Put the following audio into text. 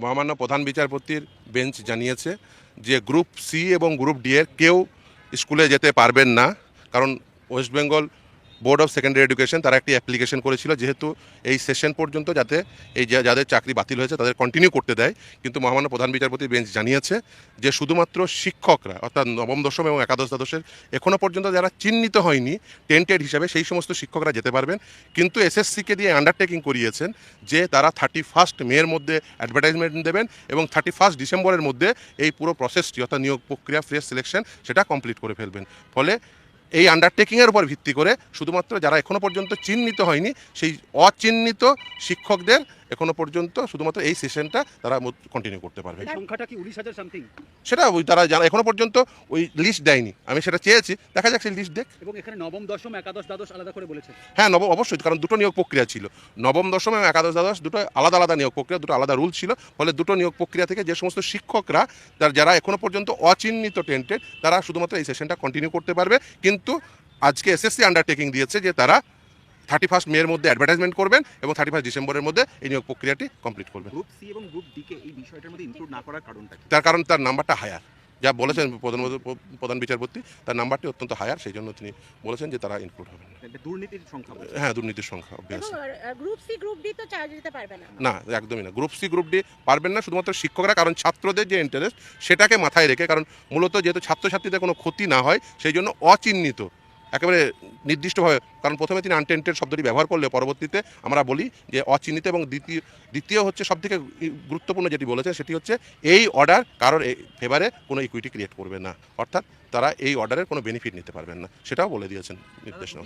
মহামান্য প্রধান বিচারপতির বেঞ্চ জানিয়েছে যে গ্রুপ সি এবং গ্রুপ ডি এর কেউ স্কুলে যেতে পারবেন না, কারণ West Bengal board of secondary education তারা একটি অ্যাপ্লিকেশন করেছিল যেহেতু এই সেশন পর্যন্ত যাতে এই যাদের চাকরি বাতিল হয়েছে তাদের কন্টিনিউ করতে দেয়। কিন্তু মহামান্য প্রধান বিচারপতি বেঞ্চ জানিয়েছে যে শুধুমাত্র শিক্ষকরা, অর্থাৎ নবম, দশম এবং একাদশ দ্বাদশের এখনও পর্যন্ত যারা চিহ্নিত হয়নি টেন্টেড হিসাবে সেই সমস্ত শিক্ষকরা যেতে পারবেন। কিন্তু এসএসসিকে দিয়ে আন্ডারটেকিং করিয়েছেন যে তারা থার্টি ফার্স্ট মের মধ্যে অ্যাডভার্টাইজমেন্ট দেবেন এবং থার্টি ফার্স্ট ডিসেম্বরের মধ্যে এই পুরো প্রসেসটি অর্থাৎ নিয়োগ প্রক্রিয়া ফ্রেশ সিলেকশন সেটা কমপ্লিট করে ফেলবেন। ফলে এই আন্ডারটেকিংয়ের উপর ভিত্তি করে শুধুমাত্র যারা এখনও পর্যন্ত চিহ্নিত হয়নি সেই অচিহ্নিত শিক্ষকদের এখনও পর্যন্ত শুধুমাত্র এই সেশনটা তারা কন্টিনিউ করতে পারবে। সংখ্যাটা কি উনিশ হাজার সামথিং সেটা ওই তারা জানা এখনও পর্যন্ত ওই লিস্ট দেয়নি। আমি সেটা চেয়েছি। দেখা যাক সেই লিস্ট দেখ। এবং এখানে নবম দশম একাদশ দ্বাদশ আলাদা করে বলেছে। হ্যাঁ নবম অবশ্যই কারণ দুটো নিয়োগ প্রক্রিয়া ছিল। নবম দশম এবং একাদশ দ্বাদশ দুটো আলাদা আলাদা নিয়োগ প্রক্রিয়া দুটো আলাদা রুল ছিল। ফলে দুটো নিয়োগ প্রক্রিয়া থেকে যে সমস্ত শিক্ষকরা তার যারা এখনও পর্যন্ত অচিহ্নিত টেন্টেড তারা শুধুমাত্র এই সেশনটা কন্টিনিউ করতে পারবে। কিন্তু আজকে এসএসসি আন্ডারটেকিং দিয়েছে যে তারা থার্টি ফার্স্ট মের মধ্যে অ্যাডভার্টাইজমেন্ট করবেন এবং থার্টি ফার্স্ট ডিসেম্বরের মধ্যে এই নিয়োগ প্রক্রিয়াটি কমপ্লিট করবেন। গ্রুপ সি এবং গ্রুপ ডি কে এই বিষয়টার মধ্যে ইনক্লুড না করার কারণটা তার কারণ তার নাম্বারটা হায়ার যা বলেছেন প্রধান প্রধান বিচারপতি তার নাম্বারটি অত্যন্ত হায়ার সেই জন্য তিনি বলেছেন যে তারা ইনক্লুড হবেন দুর্নীতির সংখ্যা হ্যাঁ দুর্নীতির সংখ্যা এবং গ্রুপ সি গ্রুপ ডি তো চার্জ দিতে পারবে না। না একদমই না। গ্রুপ সি গ্রুপ ডি পারবেন না শুধুমাত্র শিক্ষকরা কারণ ছাত্রদের যে ইন্টারেস্ট সেটাকে মাথায় রেখে কারণ মূলত যেহেতু ছাত্রছাত্রীদের কোনো ক্ষতি না হয় সেই জন্য অচিহ্নিত একেবারে নির্দিষ্টভাবে, কারণ প্রথমে তিনি আনটেন্টেড শব্দটি ব্যবহার করলে পরবর্তীতে আমরা বলি যে অচিহ্নিত এবং দ্বিতীয় দ্বিতীয় হচ্ছে সবথেকে গুরুত্বপূর্ণ যেটি বলেছে সেটি হচ্ছে এই অর্ডার কারোর ফেভারে কোনো ইকুইটি ক্রিয়েট করবে না। অর্থাৎ তারা এই অর্ডারের কোনো বেনিফিট নিতে পারবেন না। সেটাও বলে দিয়েছেন নির্দেশনা।